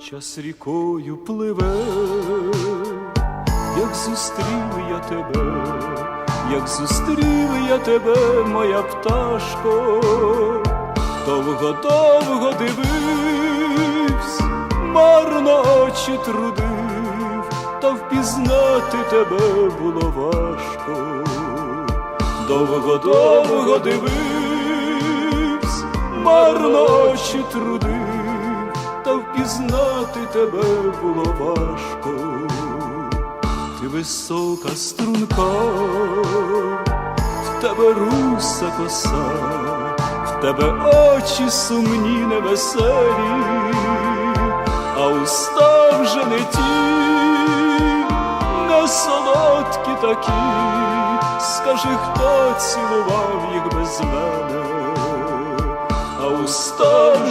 час рікою пливе, як зустрів я тебе, як зустрів я тебе, моя пташко, довго-довго дивився, марно очі трудив, та впізнати тебе було важко. Довго-довго дивився, марно очі трудив, Впізнати тебе було важко, ти висока струнка, в тебе руса коса, в тебе очі сумні, невеселі, а уста вже не ті, не солодкі такі, скажи, хто цілував їх без мене, а уста вже.